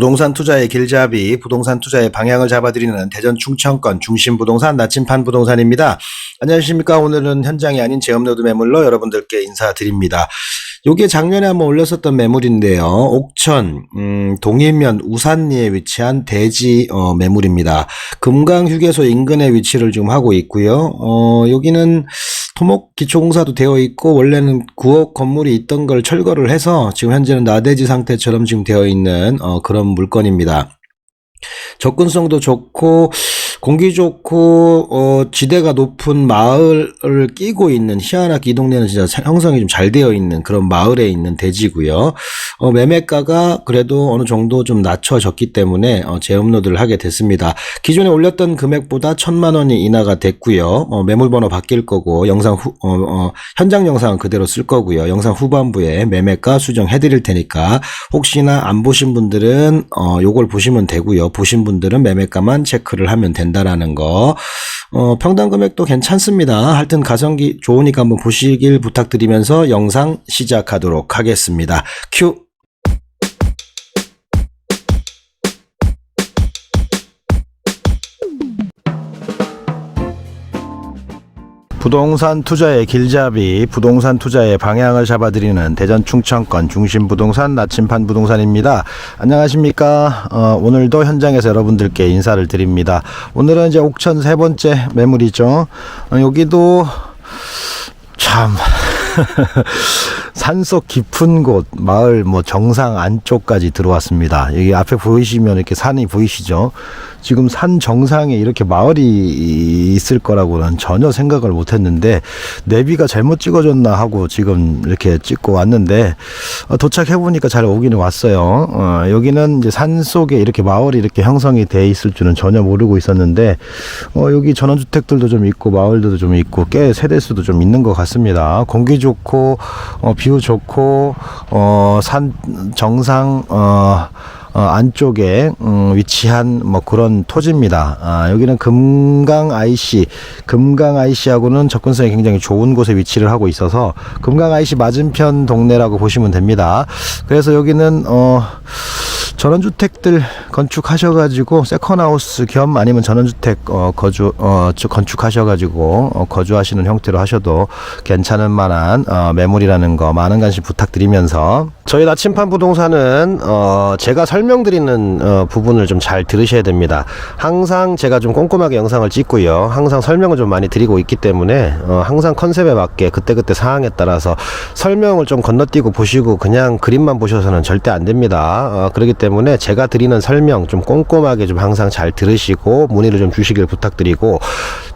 부동산 투자의 길잡이, 부동산 투자의 방향을 잡아드리는 대전 충청권 중심 부동산 나침판 부동산입니다. 안녕하십니까. 오늘은 현장이 아닌 제업노드 매물로 여러분들께 인사드립니다. 요게 작년에 한번 올렸었던 매물인데요. 옥천, 음, 동일면 우산리에 위치한 대지, 어, 매물입니다. 금강 휴게소 인근에 위치를 지금 하고 있고요. 어, 여기는 토목 기초공사도 되어 있고, 원래는 9억 건물이 있던 걸 철거를 해서 지금 현재는 나대지 상태처럼 지금 되어 있는, 어, 그런 물건입니다. 접근성도 좋고 공기 좋고 어 지대가 높은 마을을 끼고 있는 희한하게 이 동네는 진짜 사- 형성이 좀 잘 되어 있는 그런 마을에 있는 대지고요. 어 매매가가 그래도 어느 정도 좀 낮춰졌기 때문에 어 재업로드를 하게 됐습니다. 기존에 올렸던 금액보다 천만 원이 인하가 됐고요. 어 매물번호 바뀔 거고 영상 후 어, 어, 현장 영상은 그대로 쓸 거고요. 영상 후반부에 매매가 수정해 드릴 테니까 혹시나 안 보신 분들은 어 요걸 보시면 되고요. 보신 분들은 매매가만 체크를 하면 된다 라는 거. 어 평당 금액도 괜찮습니다. 하여튼 가성비 좋으니까 한번 보시길 부탁드리면서 영상 시작하도록 하겠습니다. 큐. 부동산 투자의 길잡이, 부동산 투자의 방향을 잡아드리는 대전 충청권 중심 부동산 나침판 부동산입니다. 안녕하십니까? 어, 오늘도 현장에서 여러분들께 인사를 드립니다. 오늘은 이제 옥천 세 번째 매물이죠. 어, 여기도 참 산속 깊은 곳 마을 뭐 정상 안쪽까지 들어왔습니다. 여기 앞에 보이시면 이렇게 산이 보이시죠? 지금 산 정상에 이렇게 마을이 있을 거라고는 전혀 생각을 못 했는데 내비가 잘못 찍어줬나 하고 지금 이렇게 찍고 왔는데 어, 도착해 보니까 잘 오기는 왔어요. 어, 여기는 이제 산 속에 이렇게 마을이 이렇게 형성이 돼 있을 줄은 전혀 모르고 있었는데 어, 여기 전원주택들도 좀 있고 마을들도 좀 있고 꽤 세대수도 좀 있는 것 같습니다. 공기 좋고 어, 뷰 좋고 어, 산 정상 어, 어, 안쪽에 음, 위치한 뭐 그런 토지입니다. 아, 여기는 금강 IC, 금강 IC하고는 접근성이 굉장히 좋은 곳에 위치를 하고 있어서 금강 IC 맞은편 동네라고 보시면 됩니다. 그래서 여기는 어, 전원주택들 건축하셔가지고 세컨하우스 겸 아니면 전원주택 어, 거주 어, 저- 건축하셔가지고 어, 거주하시는 형태로 하셔도 괜찮은 만한 어, 매물이라는 거 많은 관심 부탁드리면서 저희 나침판 부동산은 어, 제가 설명드리는 어, 부분을 좀 잘 들으셔야 됩니다. 항상 제가 좀 꼼꼼하게 영상을 찍고요. 항상 설명을 좀 많이 드리고 있기 때문에 어, 항상 컨셉에 맞게 그때그때 상황에 따라서 설명을 좀 건너뛰고 보시고 그냥 그림만 보셔서는 절대 안 됩니다. 어, 그렇기 때문에 제가 드리는 설명 좀 꼼꼼하게 좀 항상 잘 들으시고 문의를 좀 주시길 부탁드리고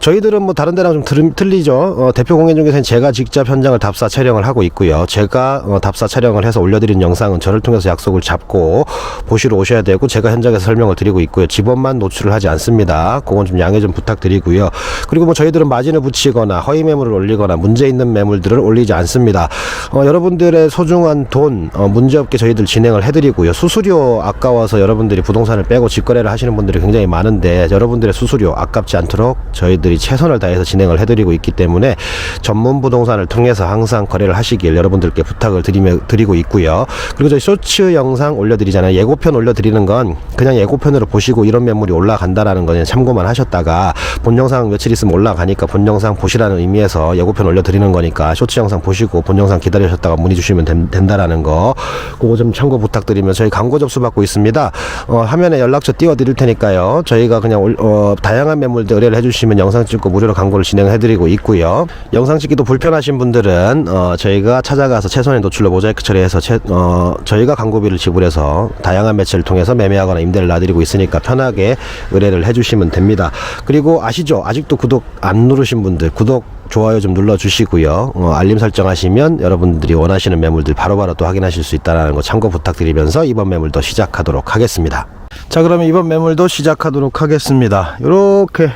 저희들은 뭐 다른 데랑 좀 들, 틀리죠. 어, 대표 공연 중에서는 제가 직접 현장을 답사 촬영을 하고 있고요. 제가 어, 답사 촬영을 해서 올려드린 영상은 저를 통해서 약속을 잡고 보시러 오셔야 되고 제가 현장에서 설명을 드리고 있고요. 집원만 노출을 하지 않습니다. 그건 좀 양해 좀 부탁드리고요. 그리고 뭐 저희들은 마진을 붙이거나 허위 매물을 올리거나 문제 있는 매물들을 올리지 않습니다. 어, 여러분들의 소중한 돈 어, 문제없게 저희들 진행을 해드리고요. 수수료 아까워서 여러분들이 부동산을 빼고 직거래를 하시는 분들이 굉장히 많은데 여러분들의 수수료 아깝지 않도록 저희들이 최선을 다해서 진행을 해드리고 있기 때문에 전문 부동산을 통해서 항상 거래를 하시길 여러분들께 부탁을 드리며, 드리고 있고요. 그리고 저희 쇼츠 영상 올려드리잖아요. 예고편 올려드리는 건 그냥 예고편으로 보시고 이런 매물이 올라간다라는 거는 참고만 하셨다가 본 영상 며칠 있으면 올라가니까 본 영상 보시라는 의미에서 예고편 올려드리는 거니까 쇼츠 영상 보시고 본 영상 기다리셨다가 문의 주시면 된, 된다라는 거 그거 좀 참고 부탁드리면 저희 광고 접수 받고 있습니다. 어, 화면에 연락처 띄워드릴 테니까요. 저희가 그냥 올- 어, 다양한 매물들 의뢰를 해주시면 영상 찍고 무료로 광고를 진행해드리고 있고요. 영상 찍기도 불편하신 분들은 어, 저희가 찾아가서 최선의 노출로 모자이크 처리해서 채- 어, 저희가 광고비를 지불해서 다양한 매체를 통해서 매매하거나 임대를 놔드리고 있으니까 편하게 의뢰를 해주시면 됩니다. 그리고 아시죠? 아직도 구독 안 누르신 분들 구독 좋아요 좀 눌러주시고요. 어, 알림 설정하시면 여러분들이 원하시는 매물들 바로바로 또 확인하실 수 있다는 거 참고 부탁드리면서 이번 매물도 시작하도록 하겠습니다. 자 그러면 이번 매물도 시작하도록 하겠습니다. 이렇게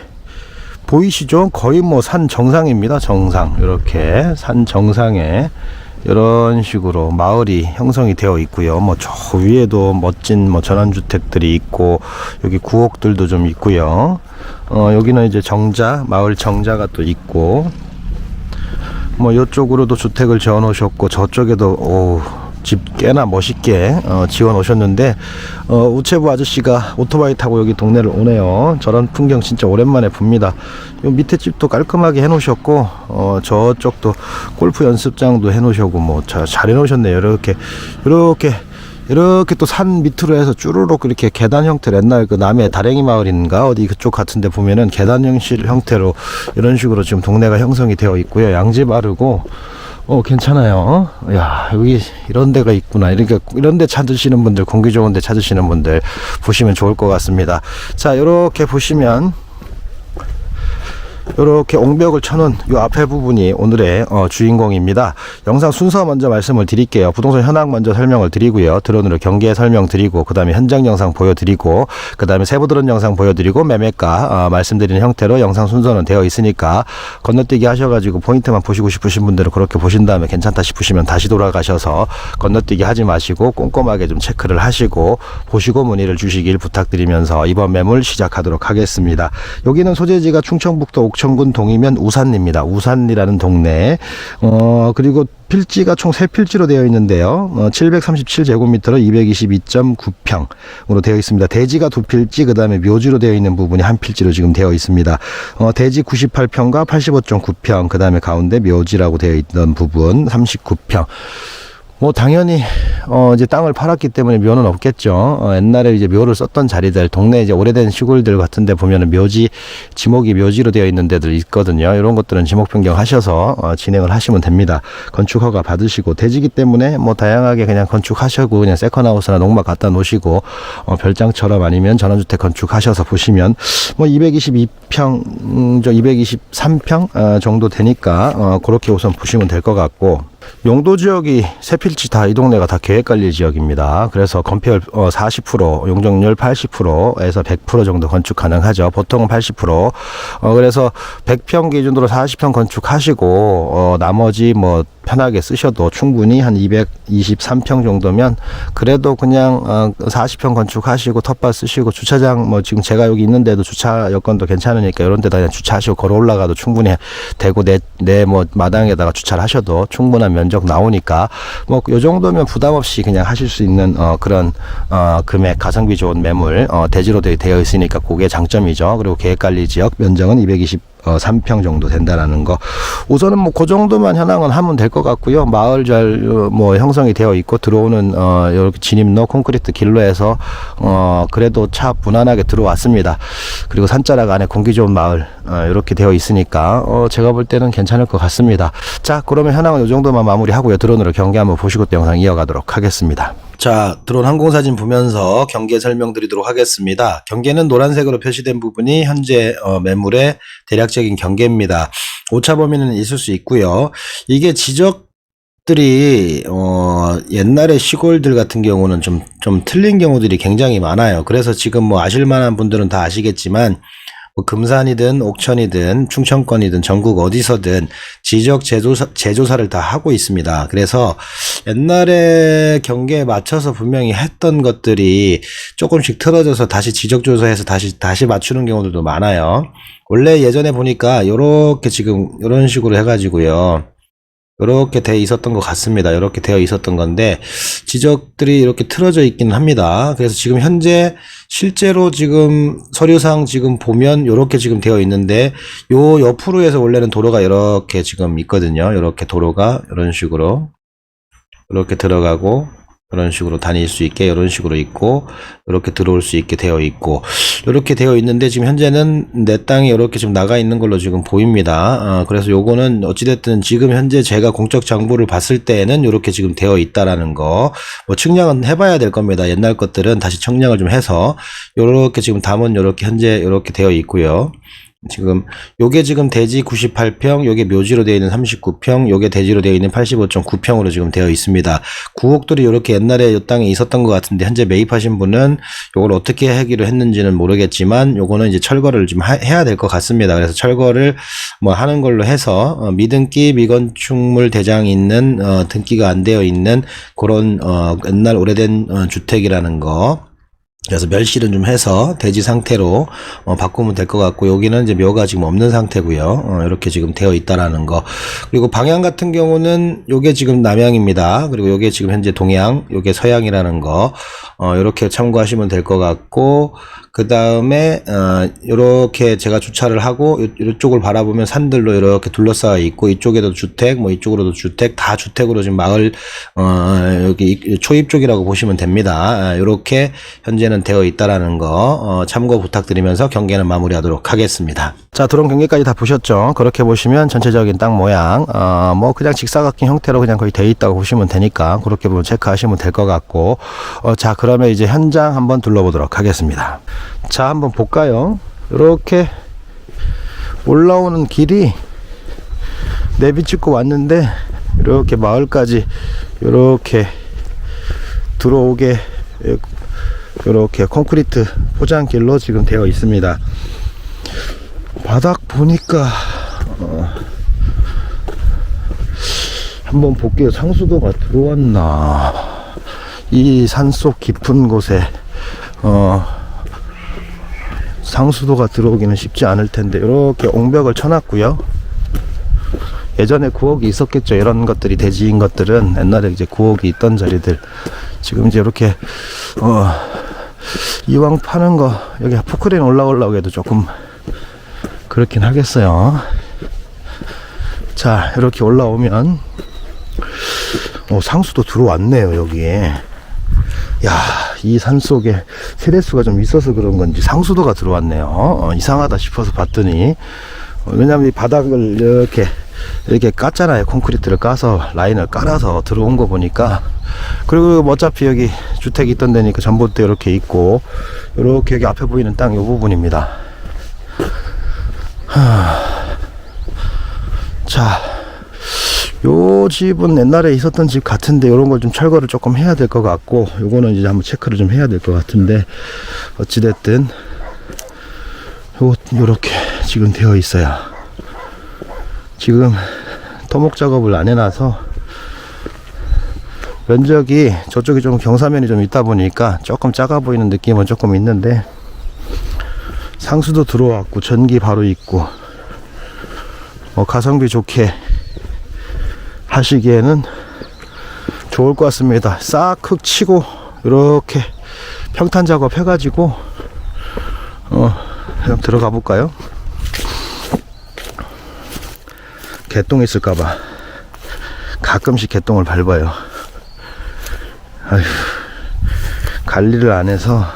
보이시죠? 거의 뭐 산 정상입니다. 정상 이렇게 산 정상에 이런 식으로 마을이 형성이 되어 있고요. 뭐 저 위에도 멋진 뭐 전원주택들이 있고 여기 구옥들도 좀 있고요. 어 여기는 이제 정자 마을 정자가 또 있고 뭐 이쪽으로도 주택을 지어 놓으셨고 저쪽에도 오 집 꽤나 멋있게 어, 지어 놓으셨는데 어, 우체부 아저씨가 오토바이 타고 여기 동네를 오네요. 저런 풍경 진짜 오랜만에 봅니다. 요 밑에 집도 깔끔하게 해 놓으셨고 어, 저쪽도 골프 연습장도 해 놓으셨고 뭐잘 해놓으셨네요. 이렇게 이렇게 이렇게 또 산 밑으로 해서 쭈루룩 이렇게 계단 형태로 옛날 그 남해 다랭이 마을인가 어디 그쪽 같은데 보면은 계단 형식 형태로 이런 식으로 지금 동네가 형성이 되어 있고요. 양지 바르고 어 괜찮아요. 야 여기 이런 데가 있구나. 이렇게 이런 데 찾으시는 분들 공기 좋은 데 찾으시는 분들 보시면 좋을 것 같습니다. 자 이렇게 보시면 이렇게 옹벽을 쳐놓은 이 앞에 부분이 오늘의 어, 주인공입니다. 영상 순서 먼저 말씀을 드릴게요. 부동산 현황 먼저 설명을 드리고요. 드론으로 경계 설명 드리고 그 다음에 현장 영상 보여드리고 그 다음에 세부 드론 영상 보여드리고 매매가 어, 말씀드리는 형태로 영상 순서는 되어 있으니까 건너뛰기 하셔가지고 포인트만 보시고 싶으신 분들은 그렇게 보신 다음에 괜찮다 싶으시면 다시 돌아가셔서 건너뛰기 하지 마시고 꼼꼼하게 좀 체크를 하시고 보시고 문의를 주시길 부탁드리면서 이번 매물 시작하도록 하겠습니다. 여기는 소재지가 충청북도 옥 천군 동이면 우산입니다. 우산이라는 동네. 어, 그리고 필지가 총 세필지로 되어 있는데요. 어, 737제곱미터로 222.9평으로 되어 있습니다. 대지가 두 필지, 그 다음에 묘지로 되어 있는 부분이 한 필지로 지금 되어 있습니다. 어, 대지 98평과 85.9평, 그 다음에 가운데 묘지라고 되어 있던 부분 39평. 뭐 당연히 어 이제 땅을 팔았기 때문에 묘는 없겠죠. 어, 옛날에 이제 묘를 썼던 자리들, 동네 이제 오래된 시골들 같은데 보면은 묘지 지목이 묘지로 되어 있는 데들 있거든요. 이런 것들은 지목 변경하셔서 어, 진행을 하시면 됩니다. 건축 허가 받으시고 대지기 때문에 뭐 다양하게 그냥 건축하셔고 그냥 세컨하우스나 농막 갖다 놓으시고 어, 별장처럼 아니면 전원주택 건축하셔서 보시면 뭐 222평, 음, 저 223평 어, 정도 되니까 어, 그렇게 우선 보시면 될 것 같고. 용도 지역이 세 필지 다 이 동네가 다 계획관리 지역입니다. 그래서 건폐율 어, 40%, 용적률 80%에서 100% 정도 건축 가능하죠. 보통은 80%. 어, 그래서 100평 기준으로 40평 건축하시고 어, 나머지 뭐 편하게 쓰셔도 충분히 한 223평 정도면 그래도 그냥 어, 40평 건축하시고 텃밭 쓰시고 주차장 뭐 지금 제가 여기 있는데도 주차 여건도 괜찮으니까 이런 데다 그냥 주차하시고 걸어 올라가도 충분히 되고 내 내 뭐 마당에다가 주차를 하셔도 충분한 면적 나오니까 뭐 요 정도면 부담 없이 그냥 하실 수 있는 어 그런 어 금액 가성비 좋은 매물 어 대지로 되- 되어 있으니까 그게 장점이죠. 그리고 계획 관리 지역 면적은 220 어, 3평 정도 된다라는 거. 우선은 뭐 그 정도만 현황은 하면 될 것 같고요. 마을 잘 뭐 형성이 되어 있고 들어오는 어 이렇게 진입로 콘크리트 길로에서 어 그래도 차 무난하게 들어왔습니다. 그리고 산자락 안에 공기 좋은 마을 어, 이렇게 되어 있으니까 어 제가 볼 때는 괜찮을 것 같습니다. 자, 그러면 현황은 이 정도만 마무리하고요. 드론으로 경계 한번 보시고 또 영상 이어가도록 하겠습니다. 자, 드론 항공사진 보면서 경계 설명드리도록 하겠습니다. 경계는 노란색으로 표시된 부분이 현재 어, 매물의 대략적인 경계입니다. 오차 범위는 있을 수 있고요. 이게 지적 들이 어, 옛날의 시골들 같은 경우는 좀, 좀 틀린 경우들이 굉장히 많아요. 그래서 지금 뭐 아실 만한 분들은 다 아시겠지만 뭐 금산이든 옥천이든 충청권이든 전국 어디서든 지적 제조사, 제조사를 다 하고 있습니다. 그래서 옛날에 경계에 맞춰서 분명히 했던 것들이 조금씩 틀어져서 다시 지적 조사해서 다시 다시 맞추는 경우들도 많아요. 원래 예전에 보니까 요렇게 지금 이런 식으로 해가지고요. 이렇게 돼 있었던 것 같습니다. 이렇게 되어 있었던 건데 지적들이 이렇게 틀어져 있기는 합니다. 그래서 지금 현재 실제로 지금 서류상 지금 보면 이렇게 지금 되어 있는데 요 옆으로 해서 원래는 도로가 이렇게 지금 있거든요. 이렇게 도로가 이런 식으로 이렇게 들어가고 이런 식으로 다닐 수 있게 이런 식으로 있고 이렇게 들어올 수 있게 되어 있고 이렇게 되어 있는데 지금 현재는 내 땅이 이렇게 지금 나가 있는 걸로 지금 보입니다. 어, 그래서 요거는 어찌됐든 지금 현재 제가 공적 정보를 봤을 때에는 이렇게 지금 되어 있다라는 거. 뭐 측량은 해봐야 될 겁니다. 옛날 것들은 다시 청량을 좀 해서 요렇게 지금 담은 요렇게 현재 요렇게 되어 있고요. 지금 요게 지금 대지 98평, 요게 묘지로 되어 있는 39평, 요게 대지로 되어 있는 85.9평으로 지금 되어 있습니다. 구옥들이 이렇게 옛날에 요 땅에 있었던 것 같은데 현재 매입하신 분은 요걸 어떻게 하기로 했는지는 모르겠지만 요거는 이제 철거를 좀 하- 해야 될 것 같습니다. 그래서 철거를 뭐 하는 걸로 해서 어, 미등기 미건축물 대장이 있는 어, 등기가 안 되어 있는 그런 어, 옛날 오래된 어, 주택이라는 거 그래서 멸실은 좀 해서 돼지 상태로 어, 바꾸면 될 것 같고 여기는 이제 묘가 지금 없는 상태고요. 어, 이렇게 지금 되어 있다라는 거. 그리고 방향 같은 경우는 요게 지금 남향입니다. 그리고 요게 지금 현재 동향, 요게 서향이라는 거. 어, 이렇게 참고하시면 될 것 같고 그 다음에 어, 이렇게 제가 주차를 하고 요- 이쪽을 바라보면 산들로 이렇게 둘러싸여 있고 이쪽에도 주택, 뭐 이쪽으로도 주택, 다 주택으로 지금 마을 어, 여기 이- 초입 쪽이라고 보시면 됩니다. 이렇게 현재는 되어 있다라는 거 어, 참고 부탁드리면서 경계는 마무리하도록 하겠습니다. 자, 드론 경계까지 다 보셨죠? 그렇게 보시면 전체적인 땅 모양, 어, 뭐 그냥 직사각형 형태로 그냥 거의 되어 있다고 보시면 되니까 그렇게 보면 체크하시면 될 것 같고, 어, 자, 그러면 이제 현장 한번 둘러보도록 하겠습니다. 자, 한번 볼까요? 이렇게 올라오는 길이 내비 찍고 왔는데 이렇게 마을까지 이렇게 들어오게 이렇게 콘크리트 포장길로 지금 되어 있습니다. 바닥 보니까 어, 한번 볼게요. 상수도가 들어왔나? 이 산속 깊은 곳에 어, 상수도가 들어오기는 쉽지 않을 텐데 이렇게 옹벽을 쳐놨고요. 예전에 구옥이 있었겠죠. 이런 것들이 대지인 것들은 옛날에 이제 구옥이 있던 자리들 지금 이제 이렇게 어, 이왕 파는 거 여기 포크레인 올라오려고 해도 조금 그렇긴 하겠어요. 자 이렇게 올라오면 어, 상수도 들어왔네요 여기에. 야, 이 산 속에 세대수가 좀 있어서 그런 건지 상수도가 들어왔네요. 어, 이상하다 싶어서 봤더니 어, 왜냐면 이 바닥을 이렇게 이렇게 깠잖아요. 콘크리트를 까서 라인을 깔아서 들어온 거 보니까 그리고 뭐 어차피 여기 주택이 있던 데니까 전봇대 이렇게 있고 이렇게 여기 앞에 보이는 땅 이 부분입니다. 하... 자, 요 집은 옛날에 있었던 집 같은데 이런 걸 좀 철거를 조금 해야 될 것 같고 요거는 이제 한번 체크를 좀 해야 될 것 같은데 어찌됐든 요 요렇게 지금 되어 있어요. 지금 토목 작업을 안 해놔서 면적이 저쪽이 좀 경사면이 좀 있다 보니까 조금 작아 보이는 느낌은 조금 있는데 상수도 들어왔고 전기 바로 있고 뭐 가성비 좋게 하시기에는 좋을 것 같습니다. 싹흙 치고 이렇게 평탄 작업 해가지고 어 들어가 볼까요? 개똥 있을까봐 가끔씩 개똥을 밟아요. 아휴 관리를 안 해서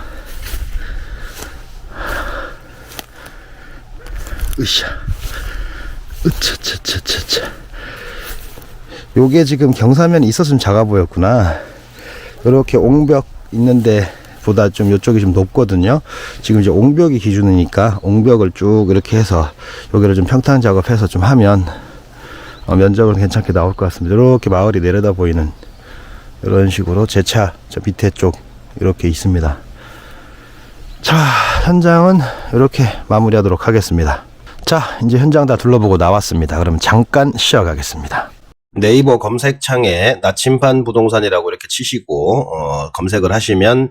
으쌰 으차차차차차 요게 지금 경사면이 있었으면 작아 보였구나. 이렇게 옹벽 있는데 보다 좀 이쪽이 좀 높거든요. 지금 이제 옹벽이 기준이니까 옹벽을 쭉 이렇게 해서 여기를 좀 평탄 작업해서 좀 하면 어, 면적은 괜찮게 나올 것 같습니다. 이렇게 마을이 내려다 보이는 이런 식으로 제 차 저 밑에 쪽 이렇게 있습니다. 자, 현장은 이렇게 마무리하도록 하겠습니다. 자, 이제 현장 다 둘러보고 나왔습니다. 그럼 잠깐 쉬어가겠습니다. 네이버 검색창에 나침반 부동산이라고 이렇게 치시고 어, 검색을 하시면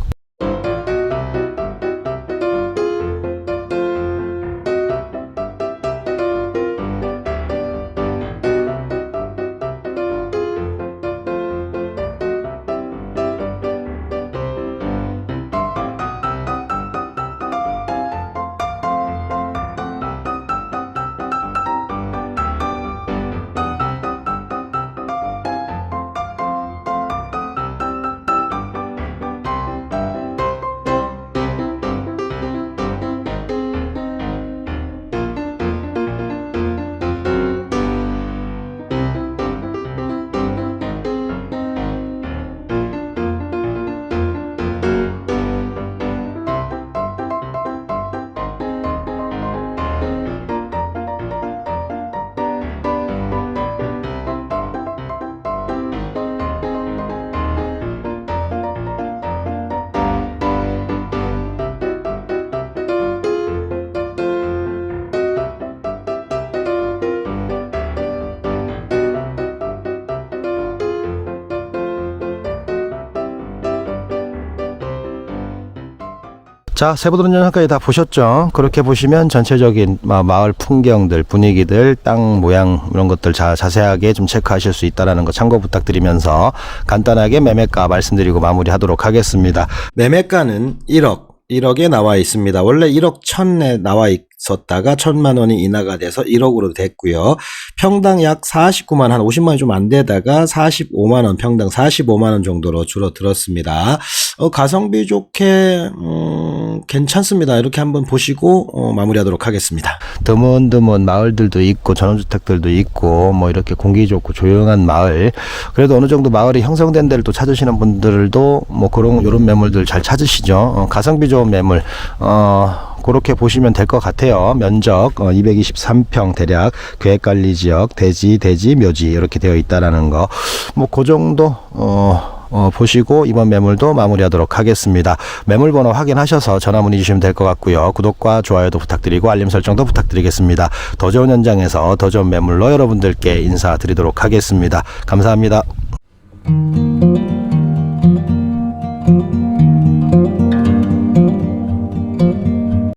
자, 세부도는 영상까지 다 보셨죠? 그렇게 보시면 전체적인 마- 마을 풍경들, 분위기들, 땅 모양 이런 것들 자, 자세하게 좀 체크하실 수 있다라는 거 참고 부탁드리면서 간단하게 매매가 말씀드리고 마무리하도록 하겠습니다. 매매가는 1억, 1억에 나와 있습니다. 원래 1억 1000에 나와 있 었다가 1000만 원이 인하가 돼서 1억으로 됐고요. 평당 약 49만 한 50만 원 좀 안 되다가 45만 원 평당 45만 원 정도로 줄어들었습니다. 어, 가성비 좋게 음, 괜찮습니다. 이렇게 한번 보시고 어, 마무리하도록 하겠습니다. 드문드문 마을들도 있고 전원주택들도 있고 뭐 이렇게 공기 좋고 조용한 마을 그래도 어느 정도 마을이 형성된 데를 또 찾으시는 분들도 뭐 그런 요런 매물들 잘 찾으시죠. 어, 가성비 좋은 매물 어 그렇게 보시면 될 것 같아요. 면적 어, 223평 대략 계획관리 지역 대지 대지 묘지 이렇게 되어 있다라는 거. 뭐 그 정도 어, 어, 보시고 이번 매물도 마무리하도록 하겠습니다. 매물 번호 확인하셔서 전화 문의 주시면 될 것 같고요. 구독과 좋아요도 부탁드리고 알림 설정도 부탁드리겠습니다. 더 좋은 현장에서 더 좋은 매물로 여러분들께 인사드리도록 하겠습니다. 감사합니다.